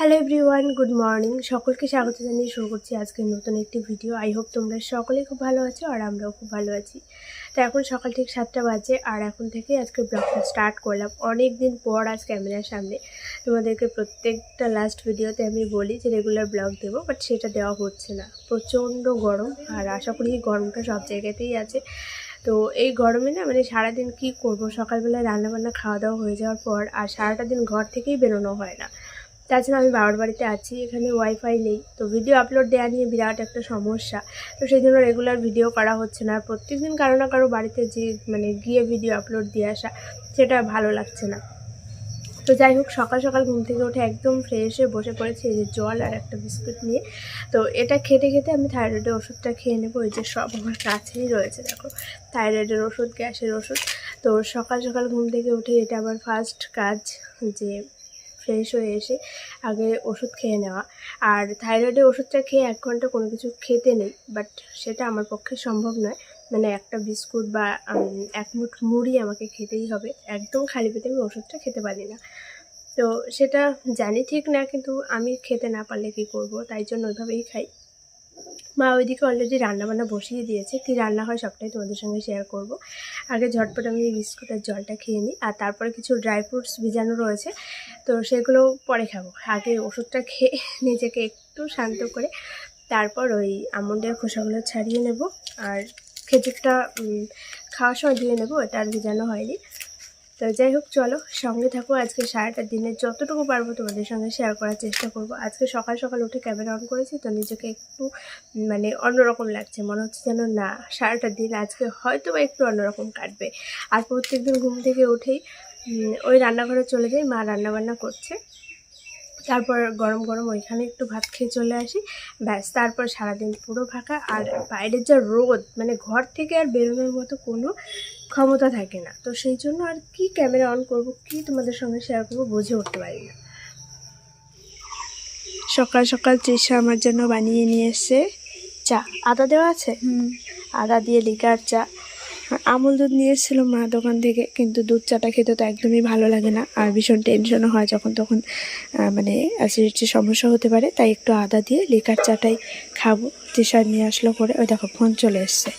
Hello everyone good morning সকলকে স্বাগত জানিয়ে শুরু করছি আজকের নতুন একটি ভিডিও আই হোপ তোমরা সকলেই খুব ভালো আছো আর আমরাও খুব ভালো আছি। তো এখন সকাল ঠিক সাতটা বাজে আর এখন থেকে আজকে ব্লগটা স্টার্ট করলাম। অনেক দিন পর আজ ক্যামেরার সামনে। তোমাদেরকে প্রত্যেকটা লাস্ট ভিডিওতে আমি বলি যে রেগুলার ব্লগ দেবো বাট সেটা দেওয়া হচ্ছে না। প্রচণ্ড গরম আর আশা করি এই গরমটা সব জায়গাতেই আছে। তো এই গরমে না মানে সারাদিন কি করব? সকালবেলায় রান্নাবান্না খাওয়া দাওয়া হয়ে যাওয়ার পর আর সারাটা দিন ঘর থেকেই বেরোনো হয় না। তাছাড়া আমি বাবার বাড়িতে আছি, এখানে ওয়াইফাই নেই। তো ভিডিও আপলোড দেওয়া নিয়ে বিরাট একটা সমস্যা। তো সেই জন্য রেগুলার ভিডিও করা হচ্ছে না। আর প্রত্যেকদিন কারও না কারও বাড়িতে যে মানে গিয়ে ভিডিও আপলোড দিয়ে আসা, সেটা ভালো লাগছে না। তো যাই হোক, সকাল সকাল ঘুম থেকে উঠে একদম ফ্রেশ হয়ে বসে পড়েছি, এই যে জল আর একটা বিস্কুট নিয়ে। তো এটা খেতে খেতে আমি থাইরয়েডের ওষুধটা খেয়ে নেব ওই যে সব আমার কাছেই রয়েছে, দেখো। থাইরয়েডের ওষুধ, গ্যাসের ওষুধ। তো সকাল সকাল ঘুম থেকে উঠে এটা আমার ফার্স্ট কাজ, যে ফ্রেশ হয়ে এসে আগে ওষুধ খেয়ে নেওয়া। আর থাইরয়েডের ওষুধটা খেয়ে এক ঘণ্টা কোনো কিছু খেতে নেই বাট সেটা আমার পক্ষে সম্ভব নয়। মানে একটা বিস্কুট বা এক মুঠ মুড়ি আমাকে খেতেই হবে। একদম খালি পেটে আমি ওষুধটা খেতে পারি না। তো সেটা জানি ঠিক না, কিন্তু আমি খেতে না পারলে কী করব? তাই জন্য ওইভাবেই খাই। মা ওইদিকে অলরেডি রান্নাবান্না বসিয়ে দিয়েছে। কি রান্না হয় সবটাই তোমাদের সঙ্গে শেয়ার করব। আগে ঝটপট আমি বিস্কুট আর জলটা খেয়ে নিই। আর তারপরে কিছু ড্রাই ফ্রুটস ভিজানো রয়েছে। তো সেগুলো পরে খাব। আগে ওষুধটা খেয়ে নিজেকে একটু শান্ত করে তারপর ওই আমন্ডের খোসাগুলো ছাড়িয়ে নেব। আর খেজুরটা খাওয়ার সময় ধুয়ে নেব, এটা আর ভিজানো হয়নি। তো যাই হোক, চলো সঙ্গে থাকো। আজকে সারাটা দিনে যতটুকু পারব তোমাদের সঙ্গে শেয়ার করার চেষ্টা করব। আজকে সকাল সকাল উঠে ক্যামেরা অন করেছি, তো নিজেকে একটু মানে অন্যরকম লাগছে। মনে হচ্ছে যেন না, সারাটা দিন আজকে হয়তো বা একটু অন্যরকম কাটবে। আর প্রত্যেকদিন ঘুম থেকে উঠেই ওই রান্নাঘরে চলে যাই মা রান্নাবান্না করছে। তারপর গরম গরম ওইখানে একটু ভাত খেয়ে চলে আসি। ব্যাস তারপর সারাদিন পুরো ফাঁকা। আর বাইরের যা রোদ মানে ঘর থেকে আর বেরোনোর মতো কোনো ক্ষমতা থাকে না। তো সেই জন্য আর কি ক্যামেরা অন করব কি তোমাদের সঙ্গে শেয়ার করব বুঝে উঠতে পারি না। সকাল সকাল তৃষা আমার জন্য বানিয়ে নিয়ে এসছে। চা আদা দেওয়া আছে? আদা দিয়ে লিকার চা। আর আমুল দুধ নিয়ে এসেছিল মা দোকান থেকে, কিন্তু দুধ চাটা খেতে তো একদমই ভালো লাগে না। আর ভীষণ টেনশনও হয় যখন তখন মানে অ্যাসিডিটির সমস্যা হতে পারে, তাই একটু আদা দিয়ে লিকার চাটাই খাব। তৃষা নিয়ে আসলো করে, ওই দেখো, ফোন চলে এসছে।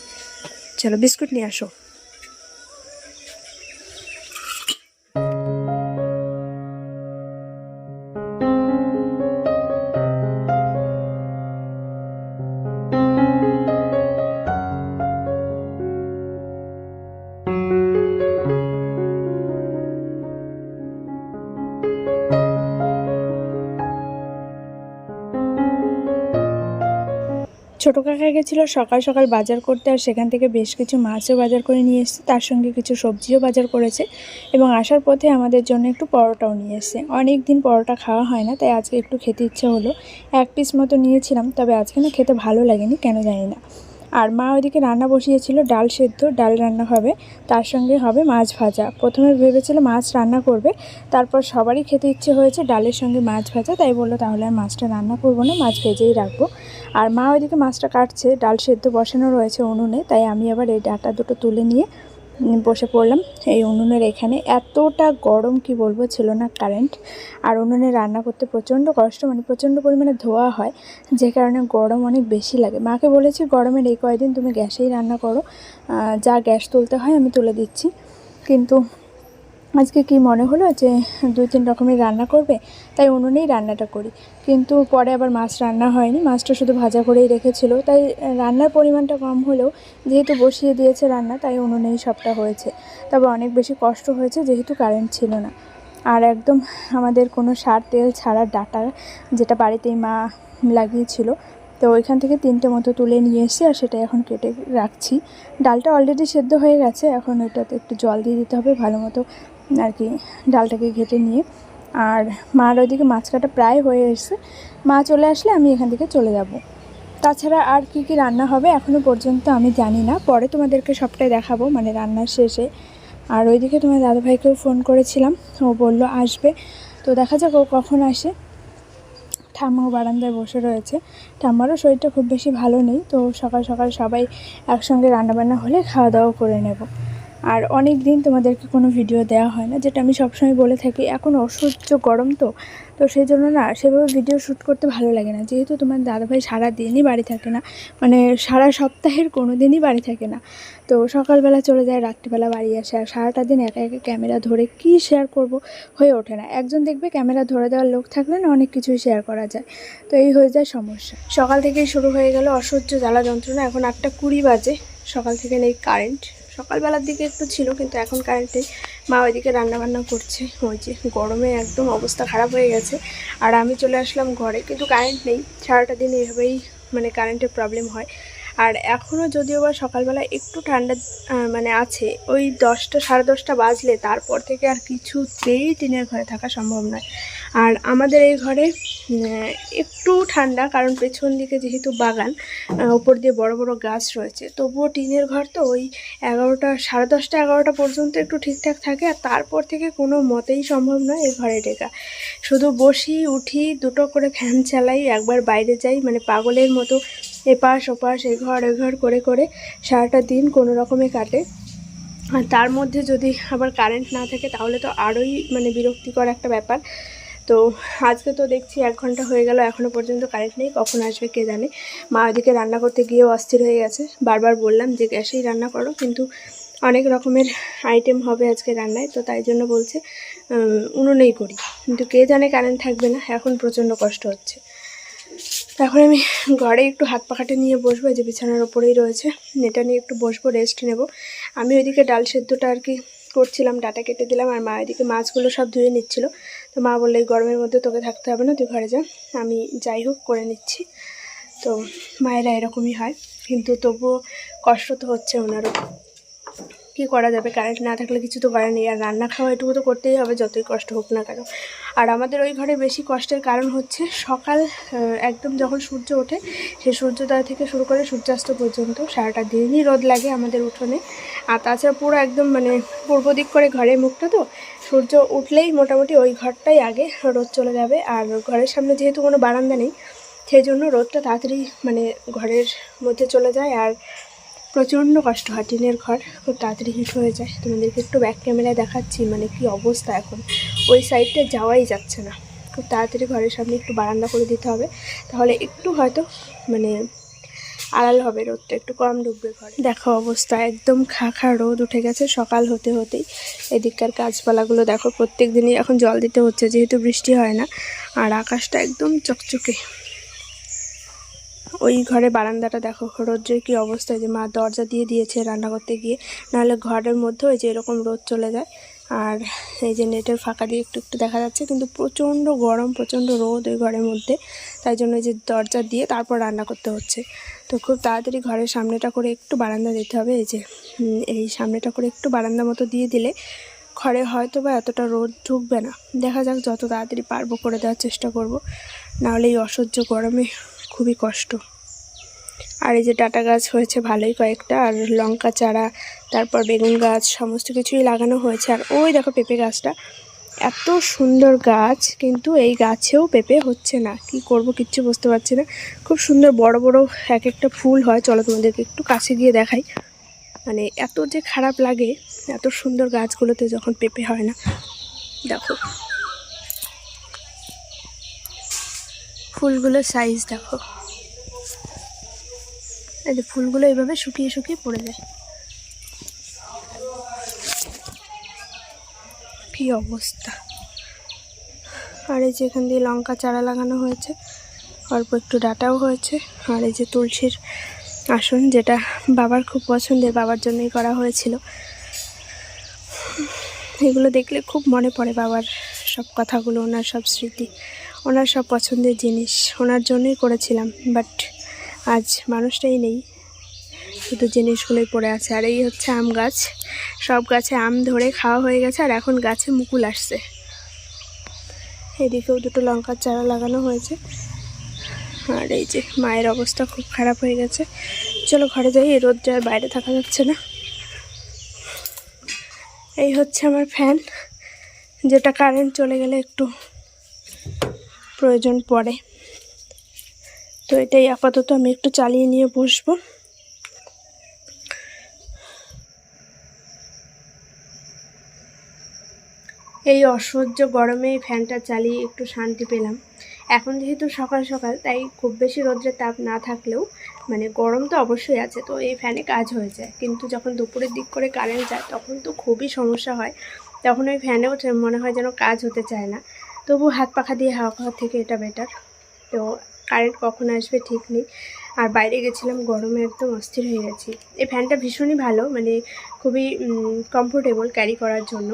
চলো, বিস্কুট নিয়ে আসো। ছোটো কাকা গেছিল, সকাল সকাল বাজার করতে আর সেখান থেকে বেশ কিছু মাছও বাজার করে নিয়ে এসছে, তার সঙ্গে কিছু সবজিও বাজার করেছে এবং আসার পথে আমাদের জন্য একটু পরোটাও নিয়ে এসছে। অনেক দিন পরোটা খাওয়া হয় না, তাই আজকে একটু খেতে ইচ্ছে হলো। এক পিস মতো নিয়েছিলাম, তবে আজকে না খেতে ভালো লাগেনি, কেন জানি না। আর মা ওইদিকে রান্না বসিয়েছিল, ডাল সেদ্ধ, ডাল রান্না হবে, তার সঙ্গে হবে মাছ ভাজা। প্রথমে ভেবেছিল মাছ রান্না করবে, তারপর সবারই খেতে ইচ্ছে হয়েছে ডালের সঙ্গে মাছ ভাজা, তাই বলল তাহলে আর মাছটা রান্না করব না, মাছ ভেজেই রাখব। আর মা ওইদিকে মাছটা কাটছে, ডাল সেদ্ধ বসানো রয়েছে উনুনে, তাই আমি আবার এই ডাটা দুটো তুলে নিয়ে বসে পড়লাম এই উনুনের এখানে। এতটা গরম কি বলব, ছিল না কারেন্ট আর উনুনে রান্না করতে প্রচণ্ড কষ্ট মানে প্রচণ্ড পরিমাণে ধোয়া হয়, যে কারণে গরম অনেক বেশি লাগে। মাকে বলেছি, গরমের এই কয়দিন তুমি গ্যাসেই রান্না করো। যা গ্যাস তুলতে হয় আমি তুলে দিচ্ছি। কিন্তু আজকে কি মনে হলো যে দুই তিন রকমের রান্না করবে? তাই উনুনেই রান্নাটা করি। কিন্তু পরে আবার মাছ রান্না হয়নি, মাছটা শুধু ভাজা করেই রেখেছিল। তাই রান্নার পরিমাণটা কম হলেও যেহেতু বসিয়ে দিয়েছে রান্না, তাই উনুনেই সবটা হয়েছে। তবে অনেক বেশি কষ্ট হয়েছে যেহেতু কারেন্ট ছিল না। আর একদম আমাদের কোনো সার, তেল ছাড়া ডাটা যেটা বাড়িতেই মা লাগিয়েছিল, তো ওইখান থেকে তিনটে মতো তুলে নিয়ে এসেছি আর সেটা এখন কেটে রাখছি। ডালটা অলরেডি সেদ্ধ হয়ে গেছে, এখন ওটাতে একটু জল দিয়ে দিতে হবে, ভালো মতো আর কি, ডালটাকে ঘেটে নিয়ে। আর মার ওইদিকে মাছ কাটা প্রায় হয়ে এসছে। মা চলে আসলে আমি এখান থেকে চলে যাব। তাছাড়া আর কি কি রান্না হবে এখনও পর্যন্ত আমি জানি না। পরে তোমাদেরকে সবটাই দেখাবো মানে রান্নার শেষে। আর ওইদিকে তোমার দাদাভাইকেও ফোন করেছিলাম, ও বলল আসবে। তো দেখা যাক ও কখন আসে। ঠাম্মাও বারান্দায় বসে রয়েছে। ঠাম্মারও শরীরটা খুব বেশি ভালো নেই, তো সকাল সকাল সবাই একসঙ্গে রান্নাবান্না হলে খাওয়া দাওয়া করে নেব। আর অনেক দিন তোমাদেরকে কোনো ভিডিও দেওয়া হয় না, যেটা আমি সবসময় বলে থাকি, এখন অসহ্য গরম তো তো সেই জন্য না সেভাবে ভিডিও শ্যুট করতে ভালো লাগে না। যেহেতু তোমার দাদাভাই সারা দিনই বাড়ি থাকে না মানে সারা সপ্তাহের কোনো দিনই বাড়ি থাকে না, তো সকালবেলা চলে যায়, রাত্রিবেলা বাড়ি আসে, আর সারাটা দিন একা একা ক্যামেরা ধরে কি শেয়ার করব হয়ে ওঠে না। একজন দেখবে ক্যামেরা ধরে দেওয়ার লোক থাকলে না অনেক কিছুই শেয়ার করা যায়, তো এই হয়ে যায় সমস্যা। সকাল থেকেই শুরু হয়ে গেল অসহ্য জ্বালা যন্ত্রণা, এখন আটটা কুড়ি বাজে, সকাল থেকে নেই কারেন্ট সকালবেলার দিকে একটু ছিল, কিন্তু এখন কারেন্টে মা ওইদিকে রান্নাবান্না করছে। ওই যে গরমে একদম অবস্থা খারাপ হয়ে গেছে। আর আমি চলে আসলাম ঘরে, কিন্তু কারেন্ট নেই। সারাটা দিন এভাবেই মানে কারেন্টের প্রবলেম হয়। আর এখনও যদিও বা সকালবেলা একটু ঠান্ডা মানে আছে, ওই দশটা, সাড়ে দশটা বাজলে তারপর থেকে আর কিছুতেই টিনের ঘরে থাকা সম্ভব নয়। আর আমাদের এই ঘরে একটু ঠান্ডা, কারণ পেছন দিকে যেহেতু বাগান ওপর দিয়ে বড় বড় গাছ রয়েছে, তবুও টিনের ঘর তো ওই এগারোটা, সাড়ে দশটা, এগারোটা পর্যন্ত একটু ঠিকঠাক থাকে আর তারপর থেকে কোনো মতেই সম্ভব নয় এই ঘরে টেকা। শুধু বসি, উঠি, দুটো করে ফ্যান চালাই, একবার বাইরে যাই মানে পাগলের মতো এপাশ, ওপাশ, এ ঘর এ ঘর, করে করে সারাটা দিন কোনো রকমে কাটে। আর তার মধ্যে যদি আবার কারেন্ট না থাকে, তাহলে তো আরোই মানে বিরক্তিকর একটা ব্যাপার। তো আজকে তো দেখছি এক ঘণ্টা হয়ে গেল এখনও পর্যন্ত কারেন্ট নেই, কখন আসবে কে জানে। মা ওইদিকে রান্না করতে গিয়েও অস্থির হয়ে গেছে। বারবার বললাম যে গ্যাসেই রান্না করো, কিন্তু অনেক রকমের আইটেম হবে আজকে রান্নায়, তো তাই জন্য বলছে উনুনেই করি। কিন্তু কে জানে কারেন্ট থাকবে না, এখন প্রচণ্ড কষ্ট হচ্ছে। এখন আমি ঘরে একটু হাত পাখাটে নিয়ে বসবো যে বিছানার ওপরেই রয়েছে। এটা নিয়ে একটু বসবো রেস্ট নেব। আমি ওইদিকে ডাল সেদ্ধটা আর কি করছিলাম, ডাটা কেটে দিলাম, আর মা এদিকে মাছগুলো সব ধুয়ে নিচ্ছিল। তো মা বলল, এই গরমের মধ্যে তোকে থাকতে হবে না, তুই ঘরে যা। আমি যাই হোক, করে নিচ্ছি। তো মায়েরা এরকমই হয়, কিন্তু তবুও কষ্ট তো হচ্ছে ওনারও। কী করা যাবে? কারেন্ট না থাকলে কিছু তো করার নেই। আর রান্না খাওয়া এটুকু তো করতেই হবে, যতই কষ্ট হোক না কেন। আর আমাদের ওই ঘরে বেশি কষ্টের কারণ হচ্ছে সকাল একদম যখন সূর্য ওঠে সে সূর্যোদয় থেকে শুরু করে সূর্যাস্ত পর্যন্ত সারাটা দিনই রোদ লাগে আমাদের উঠোনে। আর তাছাড়া পুরো একদম মানে পূর্ব দিক করে ঘরের মুখটা তো, সূর্য উঠলেই মোটামুটি ওই ঘরটাই আগে রোদ চলে যাবে। আর ঘরের সামনে যেহেতু কোনো বারান্দা নেই, সেই জন্য রোদটা তাড়াতাড়ি মানে ঘরের মধ্যে চলে যায়। আর প্রচণ্ড কষ্ট হয়, টিনের ঘর খুব তাড়াতাড়ি হিট হয়ে যায়। তোমাদেরকে একটু ব্যাক ক্যামেরায় দেখাচ্ছি মানে কি অবস্থা এখন। ওই সাইডটা যাওয়াই যাচ্ছে না। খুব তাড়াতাড়ি ঘরের সামনে একটু বারান্দা করে দিতে হবে, তাহলে একটু হয়তো মানে আড়াল হবে রোদটা, একটু কম ডুববে ঘরে। দেখো অবস্থা, একদম খা খা রোদ উঠে গেছে সকাল হতে হতেই। এদিককার গাছপালাগুলো দেখো, প্রত্যেক দিনই এখন জল দিতে হচ্ছে, যেহেতু বৃষ্টি হয় না, আর আকাশটা একদম চকচকে। ওই ঘরে বারান্দাটা দেখো। রোদ্রের কি অবস্থা যে মা দরজা দিয়ে দিয়েছে রান্না করতে গিয়ে। নাহলে ঘরের মধ্যে ওই যে এরকম রোদ চলে যায়। আর এই যে নেটের ফাঁকা দিয়ে একটু একটু দেখা যাচ্ছে, কিন্তু প্রচণ্ড গরম, প্রচণ্ড রোদ ওই ঘরের মধ্যে। তাই জন্য যে দরজা দিয়ে তারপর রান্না করতে হচ্ছে। তো খুব তাড়াতাড়ি ঘরের সামনেটা করে একটু বারান্দা দিতে হবে। এই যে এই সামনেটা করে একটু বারান্দা মতো দিয়ে দিলে ঘরে হয়তো বা এতটা রোদ ঢুকবে না। দেখা যাক যত তাড়াতাড়ি পারব করে দেওয়ার চেষ্টা করব। নাহলে এই অসহ্য গরমে খুবই কষ্ট। আর এই যে ডাটা গাছ হয়েছে ভালোই কয়েকটা, আর লঙ্কা চারা, তারপর বেগুন গাছ, সমস্ত কিছুই লাগানো হয়েছে। আর ওই দেখো পেঁপে গাছটা, এত সুন্দর গাছ, কিন্তু এই গাছেও পেঁপে হচ্ছে না। কি করব কিচ্ছু বুঝতে পারছি না। খুব সুন্দর বড় বড় এক একটা ফুল হয়। চলো তোমাদেরকে একটু কাছে গিয়ে দেখাই। মানে এত যে খারাপ লাগে, এত সুন্দর গাছগুলোতে যখন পেঁপে হয় না। দেখো। ফুলগুলোর সাইজ দেখো। এই যে ফুলগুলো এইভাবে শুকিয়ে শুকিয়ে পড়ে যায়। কি অবস্থা। আর এই যে এখান দিয়ে লঙ্কা চারা লাগানো হয়েছে, অল্প একটু ডাটাও হয়েছে, আর এই যে তুলসীর আসন যেটা বাবার খুব পছন্দের, বাবার জন্যই করা হয়েছিল। এগুলো দেখলে খুব মনে পড়ে বাবার সব কথাগুলো, ওনার সব স্মৃতি। ওনার সব পছন্দের জিনিস ওনার জন্যই করেছিলাম বাট আজ মানুষটাই নেই। শুধু জিনিসগুলোই পড়ে আছে, আর এই হচ্ছে আম গাছ। সব গাছে আম ধরে খাওয়া হয়ে গেছে, আর এখন গাছে মুকুল আসছে। এদিকেও দুটো লঙ্কার চারা লাগানো হয়েছে। আর এই যে মায়ের অবস্থা খুব খারাপ হয়ে গেছে। চলো ঘরে যাই, এই রোদটা বাইরে থাকা যাচ্ছে না। এই হচ্ছে আমার ফ্যান যেটা কারেন্ট চলে গেলে একটু প্রয়োজন পড়ে। তো এটাই আপাতত আমি একটু চালিয়ে নিয়ে বসবো। এই অসহ্য গরমে ফ্যানটা চালিয়ে একটু শান্তি পেলাম। এখন যেহেতু সকাল সকাল, তাই খুব বেশি রোদ্রের তাপ না থাকলেও মানে গরম তো অবশ্যই আছে, তো এই ফ্যানে কাজ হয়ে যায়। কিন্তু যখন দুপুরের দিক করে কারেন্ট যায়, তখন তো খুবই সমস্যা হয়। তখন ওই ফ্যানেও মনে হয় যেন কাজ হতে চায় না। তবু হাত পাখা দিয়ে হাওয়া খাওয়ার থেকে এটা বেটার তো কারেন্ট কখন আসবে ঠিক নেই। আর বাইরে গেছিলাম, গরমে একদম অস্থির হয়ে গেছি। এই ফ্যানটা ভীষণই ভালো মানে খুবই কমফোর্টেবল ক্যারি করার জন্য।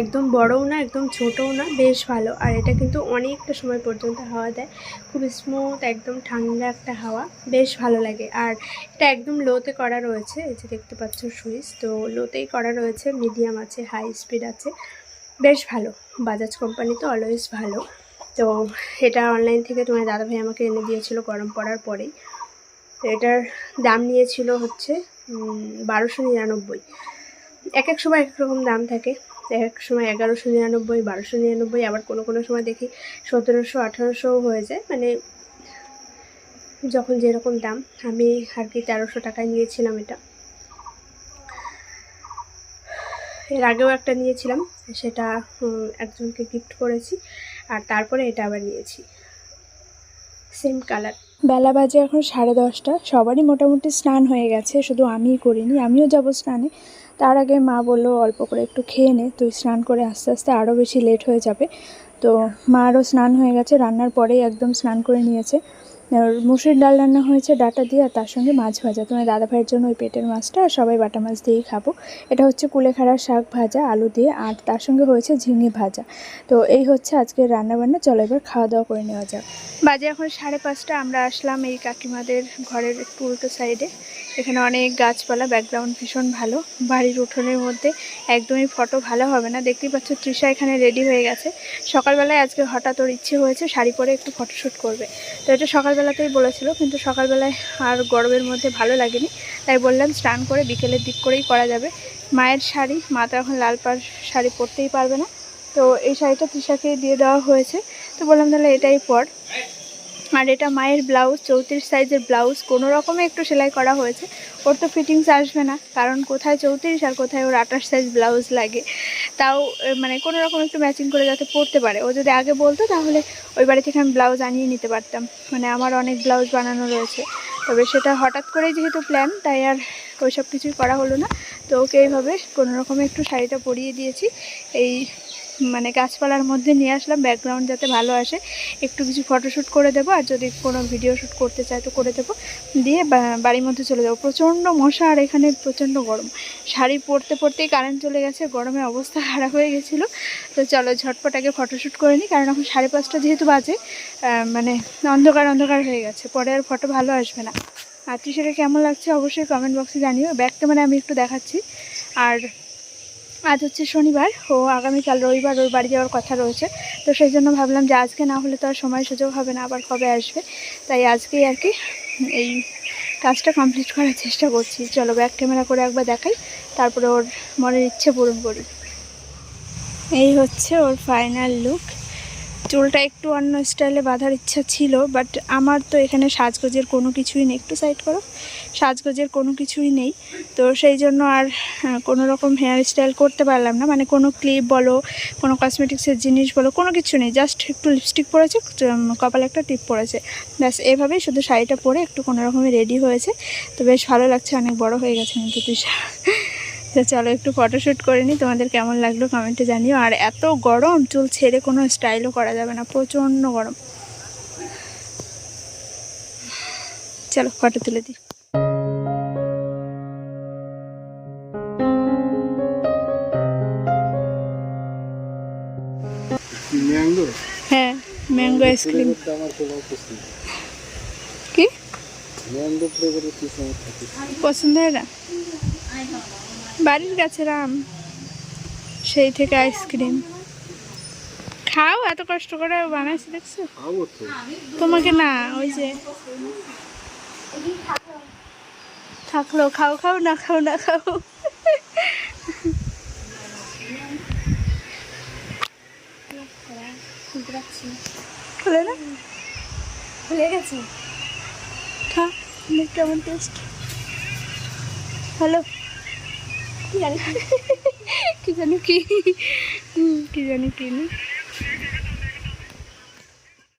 একদম বড়ও না, একদম ছোটও না, বেশ ভালো। আর এটা কিন্তু অনেকটা সময় পর্যন্ত হাওয়া দেয়। খুব স্মুথ একদম ঠান্ডা একটা হাওয়া। বেশ ভালো লাগে। আর এটা একদম লোতে করা রয়েছে। এই যে দেখতে পাচ্ছ সুইচ তো লোতেই করা রয়েছে। মিডিয়াম আছে হাই স্পিড আছে। বেশ ভালো। বাজাজ কোম্পানি তো অলওয়েজ ভালো। তো এটা অনলাইন থেকে তোমার দাদাভাই আমাকে এনে দিয়েছিল গরম পড়ার পরেই। এটার দাম নিয়েছিল হচ্ছে বারোশো নিরানব্বই। এক এক সময় এক রকম দাম থাকে। এক এক সময় এগারোশো নিরানব্বই, বারোশো নিরানব্বই, আবার কোনো কোনো সময় দেখি সতেরোশো, আঠারোশোও হয়ে যায়। মানে যখন যেরকম দাম, আমি আর কি তেরোশো টাকায় নিয়েছিলাম এটা। এর আগেও একটা নিয়েছিলাম, সেটা একজনকে গিফট করেছি, আর তারপরে এটা আবার নিয়েছি। সেম কালার বেলা বাজে এখন সাড়ে দশটা, সবারই মোটামুটি স্নান হয়ে গেছে, শুধু আমিই করিনি, আমিও যাব স্নানে। তার আগে মা বলল অল্প করে একটু খেয়ে নে, তুই স্নান করে আস্তে আস্তে আরও বেশি লেট হয়ে যাবে। তো মারও স্নান হয়ে গেছে, রান্নার পরেই একদম স্নান করে নিয়েছে। মুসুর ডাল রান্না হয়েছে ডাটা দিয়ে আর তার সঙ্গে মাছ ভাজা। তোমার দাদা ভাইয়ের জন্য ওই পেটের মাছটা আর সবাই বাটা মাছ দিয়েই খাব। এটা হচ্ছে কুলেখাড়ার শাক ভাজা, আলু দিয়ে আর তার সঙ্গে হয়েছে ঝিঙে ভাজা। তো এই হচ্ছে আজকের রান্নাবান্না, চলো এবার খাওয়া দাওয়া করে নেওয়া যাক। বাজে এখন সাড়ে পাঁচটা, আমরা আসলাম এই কাকিমাদের ঘরের একটু উল্টো সাইডে এখানে অনেক গাছপালা ব্যাকগ্রাউন্ড ভীষণ ভালো। বাড়ির উঠোনের মধ্যে একদমই ফটো ভালো হবে না। দেখতেই পাচ্ছ তৃষা এখানে রেডি হয়ে গেছে। সকালবেলায় আজকে হঠাৎ ওর ইচ্ছে হয়েছে শাড়ি পরে একটু ফটোশ্যুট করবে। তো এটা সকালবেলাতেই বলেছিল, কিন্তু সকালবেলায় আর গরমের মধ্যে ভালো লাগেনি। তাই বললাম, স্নান করে বিকেলের দিক করেই করা যাবে। মায়ের শাড়ি, মা তো এখন লাল পাড় শাড়ি পরতেই পারবে না। তো এই শাড়িটা তৃষাকে দিয়ে দেওয়া হয়েছে। তো বললাম, তাহলে এটাই পর। আর এটা মায়ের ব্লাউজ, চৌত্রিশ সাইজের ব্লাউজ, কোনো রকমে একটু সেলাই করা হয়েছে। ওর তো ফিটিংস আসবে না, কারণ কোথায় চৌত্রিশ আর কোথায় ওর আঠাশ সাইজ ব্লাউজ লাগে। তাও মানে কোনো রকম একটু ম্যাচিং করে যাতে পরতে পারে। ও যদি আগে বলতো, তাহলে ওই বাড়ি থেকে আমি ব্লাউজ আনিয়ে নিতে পারতাম। মানে আমার অনেক ব্লাউজ বানানো রয়েছে। তবে সেটা হঠাৎ করেই যেহেতু প্ল্যান তাই আর ওই সব কিছুই করা হলো না। তো ওকে এইভাবে কোনো রকমে একটু শাড়িটা পরিয়ে দিয়েছি। এই মানে গাছপালার মধ্যে নিয়ে আসলাম ব্যাকগ্রাউন্ড যাতে ভালো আসে। একটু কিছু ফটোশ্যুট করে দেবো, আর যদি কোনো ভিডিও শ্যুট করতে চায় তো করে দেবো। দিয়ে বাড়ির মধ্যে চলে যাব। প্রচণ্ড মশা আর এখানে প্রচণ্ড গরম। শাড়ি পরতে পরতেই কারেন্ট চলে গেছে, গরমে অবস্থা খারাপ হয়ে গেছিল। তো চলো ঝটপট আগে ফটোশ্যুট করে নিই, কারণ এখন সাড়ে পাঁচটা যেহেতু বাজে মানে অন্ধকার অন্ধকার হয়ে গেছে। পরে আর ফটো ভালো আসবে না। আর টি-শার্টে কেমন লাগছে অবশ্যই কমেন্ট বক্সে জানিও। ব্যাগটা মানে আমি একটু দেখাচ্ছি। আর আজ হচ্ছে শনিবার, ও আগামীকাল রবিবার ওর বাড়ি যাওয়ার কথা রয়েছে। তো সেই জন্য ভাবলাম যে আজকে না হলে তো আর সময় সুযোগ হবে না, আবার কবে আসবে? তাই আজকেই আর কি এই কাজটা কমপ্লিট করার চেষ্টা করছি। চলো ব্যাক ক্যামেরা করে একবার দেখাই, তারপরে ওর মনের ইচ্ছে পূরণ করি। এই হচ্ছে ওর ফাইনাল লুক চুলটা একটু অন্য স্টাইলে বাঁধার ইচ্ছা ছিল বাট আমার তো এখানে সাজগোজের কোনো কিছুই নেই। একটু সাইড করো। সাজগোজের কোনো কিছুই নেই। তো সেই জন্য আর কোনো রকম হেয়ার স্টাইল করতে পারলাম না। মানে কোনো ক্লিপ বলো, কোনো কসমেটিক্সের জিনিস বলো, কোনো কিছু নেই। জাস্ট একটু লিপস্টিক পরেছে কপালে একটা টিপ পরেছে। ব্যাস, এভাবেই শুধু শাড়িটা পরে একটু কোনো রকমে রেডি হয়েছে। তো বেশ ভালো লাগছে, অনেক বড় হয়ে গেছে কিন্তু তুষা তো চলো একটু ফটোশ্যুট করে নিই তোমাদের কেমন লাগল কমেন্টে জানিও। আর এত গরম চুল ছেড়ে কোনো স্টাইলও করা যাবে না প্রচণ্ড গরম। চলো ফটো তুলে দিই। হ্যাঁ ম্যাঙ্গো আইসক্রিম কি? পছন্দ হয় না? বাড়ির কাছে রাম সেই থেকে আইসক্রিম। খাও এত কষ্ট করে বানাইছি দেখছ? তোমাকে না ওই যে থাকল খাও খাও না খাও না খাও। খুলে না? খুলে গেছে। খা কেমন টেস্ট হ্যালো? জানি কি? জানি কি? জানি কি জানি কিনে